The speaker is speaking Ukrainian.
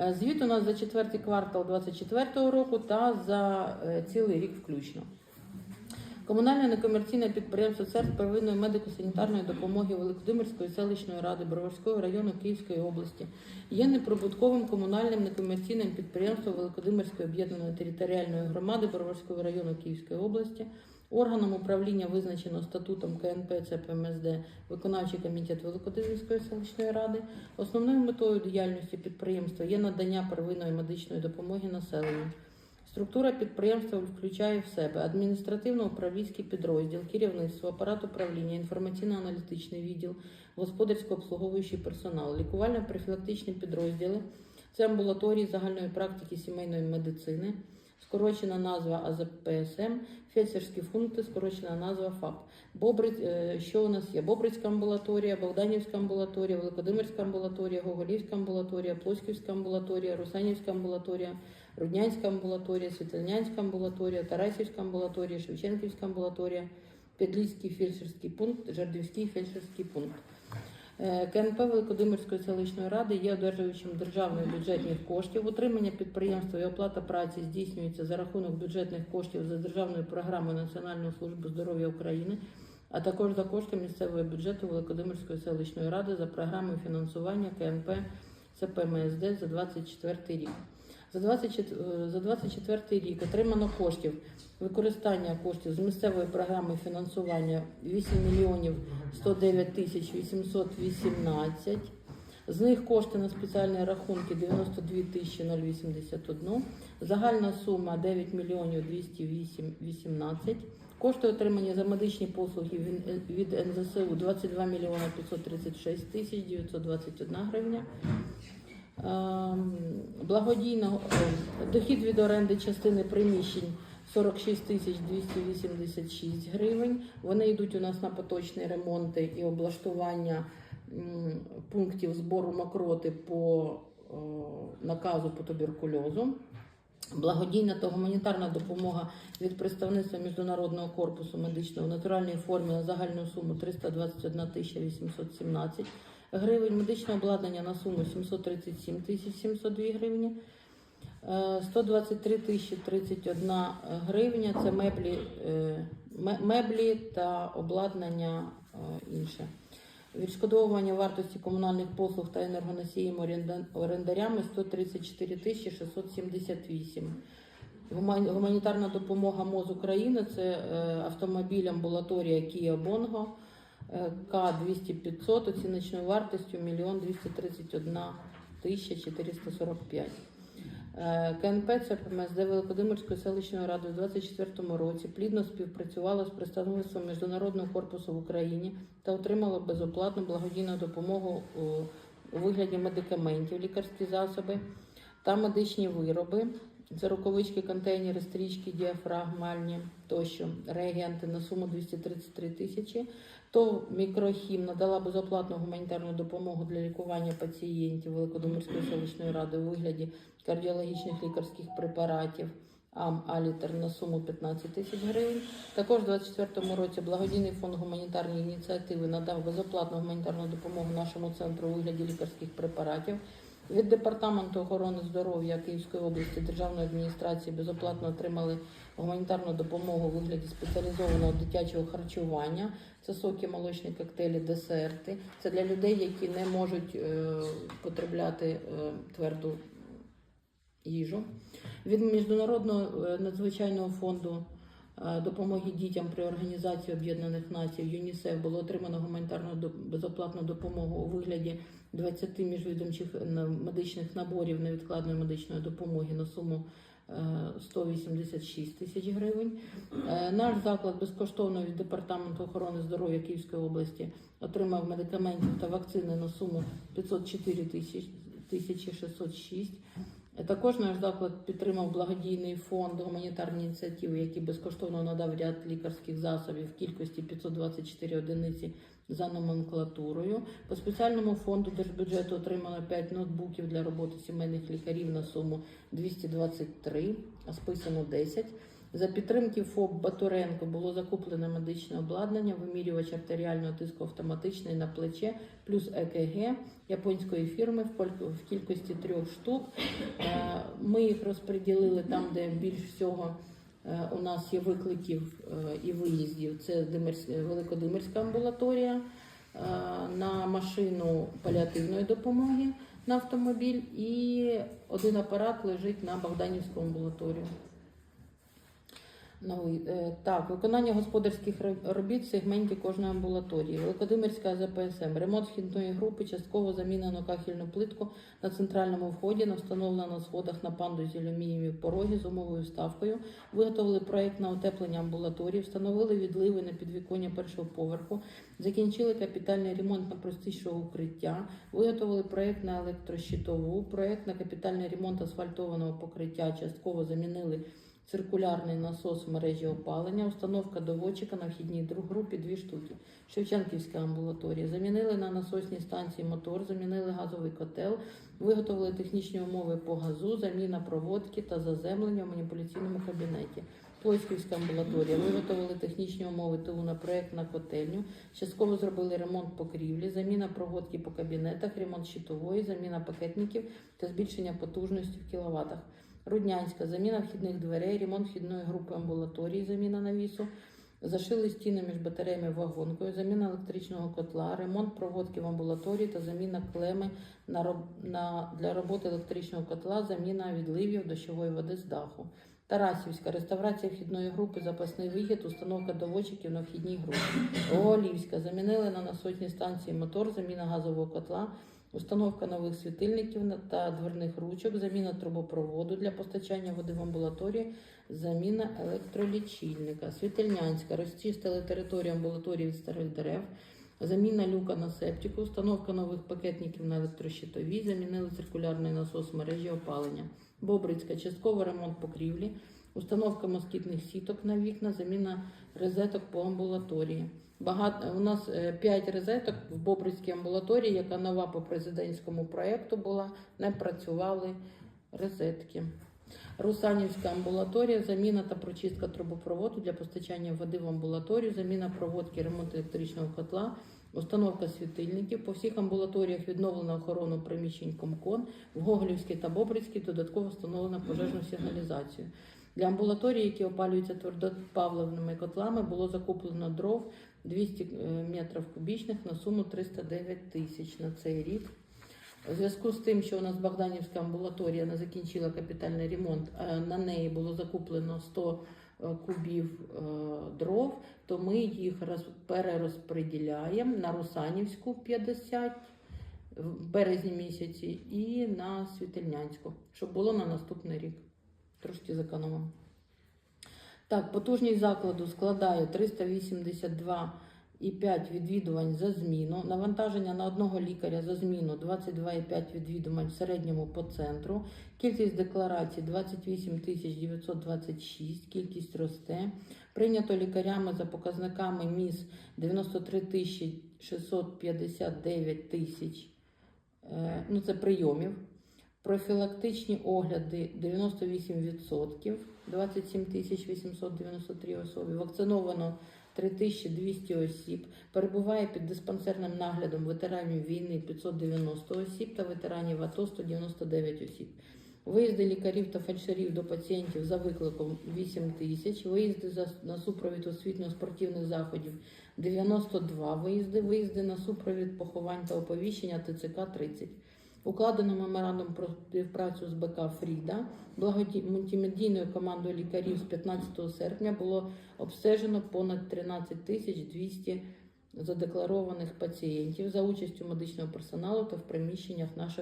Е, Звіт у нас за четвертий квартал 2024 року та за е, цілий рік включно. Комунальне некомерційне підприємство Центр первинної медико-санітарної допомоги Великодимирської селищної ради Броварського району Київської області є неприбутковим комунальним некомерційним підприємством Великодимирської об'єднаної територіальної громади Броварського району Київської області. Органом управління визначено статутом КНП ЦПМСД виконавчий комітет Великодимирської селищної ради. Основною метою діяльності підприємства є надання первинної медичної допомоги населенню. Структура підприємства включає в себе адміністративно-управлінський підрозділ, керівництво, апарат управління, інформаційно-аналітичний відділ, господарсько-обслуговуючий персонал, лікувально-профілактичні підрозділи, це амбулаторії загальної практики сімейної медицини, скорочена назва АЗПСМ, фельдшерські функти, скорочена назва ФАП. Бобри... е, Що у нас є? Бобрицька амбулаторія, Богданівська амбулаторія, Великодимирська амбулаторія, Гоголівська амбулаторія, Плосківська амбулаторія, Русанівська амбулаторія, Руднянська амбулаторія, Світлянська амбулаторія, Тарасівська амбулаторія, Шевченківська амбулаторія, Підліський фельдшерський пункт, Жардівський фельдшерський пункт. Е, КНП Великодимирської селищної ради є одержувачем державних бюджетних коштів. Утримання підприємства і оплата праці здійснюється за рахунок бюджетних коштів за державною програмою Національної служби здоров'я України, а також за кошти місцевого бюджету Великодимирської селищної ради за програмою фінансування КНП ЦПМСД за 24 рік. За 24, за 24 рік отримано коштів використання коштів з місцевої програми фінансування 8 мільйонів 109 тисяч 818. З них кошти на спеціальні рахунки 92 тисячі 081. Загальна сума 9 мільйонів 208 18. Кошти отримані за медичні послуги від- НЗСУ 22 мільйони 536 тисяч 921 гривня. Ем, Благодійно е, дохід від оренди частини приміщень 46 тисяч 286 гривень. Вони йдуть у нас на поточні ремонти і облаштування пунктів збору мокроти по е, наказу по туберкульозу. Благодійна та гуманітарна допомога від представництва Міжнародного корпусу медичного в натуральній формі на загальну суму 321 тисяча 817 гривень. Медичне обладнання на суму 737 тисяч 702 гривні. Е, 123 тисячі 31 гривня. Це меблі, е, меблі та обладнання е, інше. Відшкодовування вартості комунальних послуг та енергоносіїм орендарями 134 тисячі 678. Гума- Гуманітарна допомога МОЗ України це е, автомобіль амбулаторія Kia Bongo е, К-200-500 оціночною вартістю 1 231 тисяча 445. Е, КНП ЦПМСД Великодимирської селищної ради у 2024 році плідно співпрацювала з представництвом Міжнародного корпусу в Україні та отримала безоплатну благодійну допомогу у вигляді медикаментів, лікарські засоби та медичні вироби. Це рукавички, контейнери, стрічки, діафрагмальні тощо, реагенти на суму 233 тисячі. То мікрохім надала безоплатну гуманітарну допомогу для лікування пацієнтів Великодомирської селищної ради у вигляді кардіологічних лікарських препаратів. АМ Алітер на суму 15 тисяч гривень. Також у 2024 році благодійний фонд гуманітарної ініціативи надав безоплатну гуманітарну допомогу нашому центру у вигляді лікарських препаратів. Від департаменту охорони здоров'я Київської області державної адміністрації безоплатно отримали гуманітарну допомогу у вигляді спеціалізованого дитячого харчування. Це соки, молочні коктейлі, десерти. Це для людей, які не можуть е, потребляти е, тверду їжу. Від міжнародного е, надзвичайного фонду допомоги дітям при організації Об'єднаних Націй ЮНІСЕФ було отримано гуманітарну безоплатну допомогу у вигляді 20 міжвідомчих медичних наборів невідкладної медичної допомоги на суму е, 186 тисяч гривень. Е, Наш заклад безкоштовно від департаменту охорони здоров'я Київської області отримав медикаментів та вакцини на суму 504 тисяч- тисячі 606. Також наш заклад підтримав благодійний фонд гуманітарні ініціативи, який безкоштовно надав ряд лікарських засобів в кількості 524 одиниці за номенклатурою. По спеціальному фонду держбюджету отримано 5 ноутбуків для роботи сімейних лікарів на суму 223, а списано 10. За підтримки ФОП Батуренко було закуплено медичне обладнання, вимірювач артеріального тиску автоматичний на плече, плюс ЕКГ японської фірми в кількості трьох штук. Е, Ми їх розподілили там, де більш всього е, у нас є викликів е, і виїздів. Це Великодимирська амбулаторія на машину паліативної допомоги на автомобіль, і один апарат лежить на Богданівську амбулаторію. Новий. Е, Так, виконання господарських ро- робіт в сегменті кожної амбулаторії. Великодимирська ЗПСМ. Ремонт вхідної групи, частково замінено кахельну плитку на центральному вході, на встановлено на сходах на пандусі алюмінієві пороги з умовою ставкою. Виготовили проєкт на утеплення амбулаторії, встановили відливи на підвіконня першого поверху, закінчили капітальний ремонт на простішого укриття, виготовили проєкт на електрощитову, проєкт на капітальний ремонт асфальтованого покриття, частково замінили циркулярний насос в мережі опалення, установка доводчика на вхідній друг групі дві штуки. Шевченківська амбулаторія. Замінили на насосній станції мотор, замінили газовий котел, виготовили технічні умови по газу, заміна проводки та заземлення в маніпуляційному кабінеті. Плосківська амбулаторія. Виготовили технічні умови ТУ на проект на котельню. Частково зробили ремонт покрівлі, заміна проводки по кабінетах, ремонт щитової, заміна пакетників та збільшення потужності в кіловатах. Руднянська заміна вхідних дверей, ремонт вхідної групи амбулаторії, заміна навісу. Зашили стіни між батареями вагонкою, заміна електричного котла, ремонт проводки в амбулаторії та заміна клеми на, на, для роботи електричного котла, заміна відливів дощової води з даху. Тарасівська реставрація вхідної групи, запасний вихід, установка доводчиків на вхідній групі. Оголівська замінили на насосній станції мотор, заміна газового котла, установка нових світильників та дверних ручок, заміна трубопроводу для постачання води в амбулаторії, заміна електролічильника. Світильнянська розчистили територію амбулаторії від старих дерев. Заміна люка на септику, установка нових пакетників на електрощитовій, замінили циркулярний насос мережі опалення. Бобрицька, частково ремонт покрівлі, установка москітних сіток на вікна, заміна розеток по амбулаторії. Багато у нас 5 розеток в Бобрицькій амбулаторії, яка нова по президентському проєкту була, не працювали розетки. Русанівська амбулаторія, заміна та прочистка трубопроводу для постачання води в амбулаторію, заміна проводки, ремонт електричного котла, установка світильників. По всіх амбулаторіях відновлено охорону приміщень Комкон. В Гоголівській та Бобрицькій додатково встановлено пожежну сигналізацію. Для амбулаторій, які опалюються твердопаливними котлами, було закуплено дров 200 метрів кубічних на суму 309 тисяч на цей рік. У зв'язку з тим, що у нас Богданівська амбулаторія не закінчила капітальний ремонт, а на неї було закуплено 100 е, кубів е, дров, то ми їх роз- перерозподіляємо на Русанівську 50 в березні місяці і на Світельнянську, щоб було на наступний рік. Трошки зекономимо. Так, потужність закладу складає 382,5 відвідувань за зміну. Навантаження на одного лікаря за зміну 22,5 відвідувань в середньому по центру. Кількість декларацій 28 926, кількість росте. Прийнято лікарями за показниками МІС 93 659 тисяч. Е, Ну, це прийомів. Профілактичні огляди 98%, 27 тисяч 893 особи. Вакциновано 3200 осіб. Перебуває під диспансерним наглядом ветеранів війни 590 осіб та ветеранів АТО 199 осіб. Виїзди лікарів та фельдшерів до пацієнтів за викликом 8 тисяч, виїзди на супровід освітньо-спортивних заходів 92 виїзди, виїзди на супровід поховань та оповіщення ТЦК 30. Укладено меморандум про співпрацю з БК Фріда. благомультимедійною командою лікарів з 15 серпня було обстежено понад 13 тисяч 200 задекларованих пацієнтів за участю медичного персоналу та в приміщеннях наших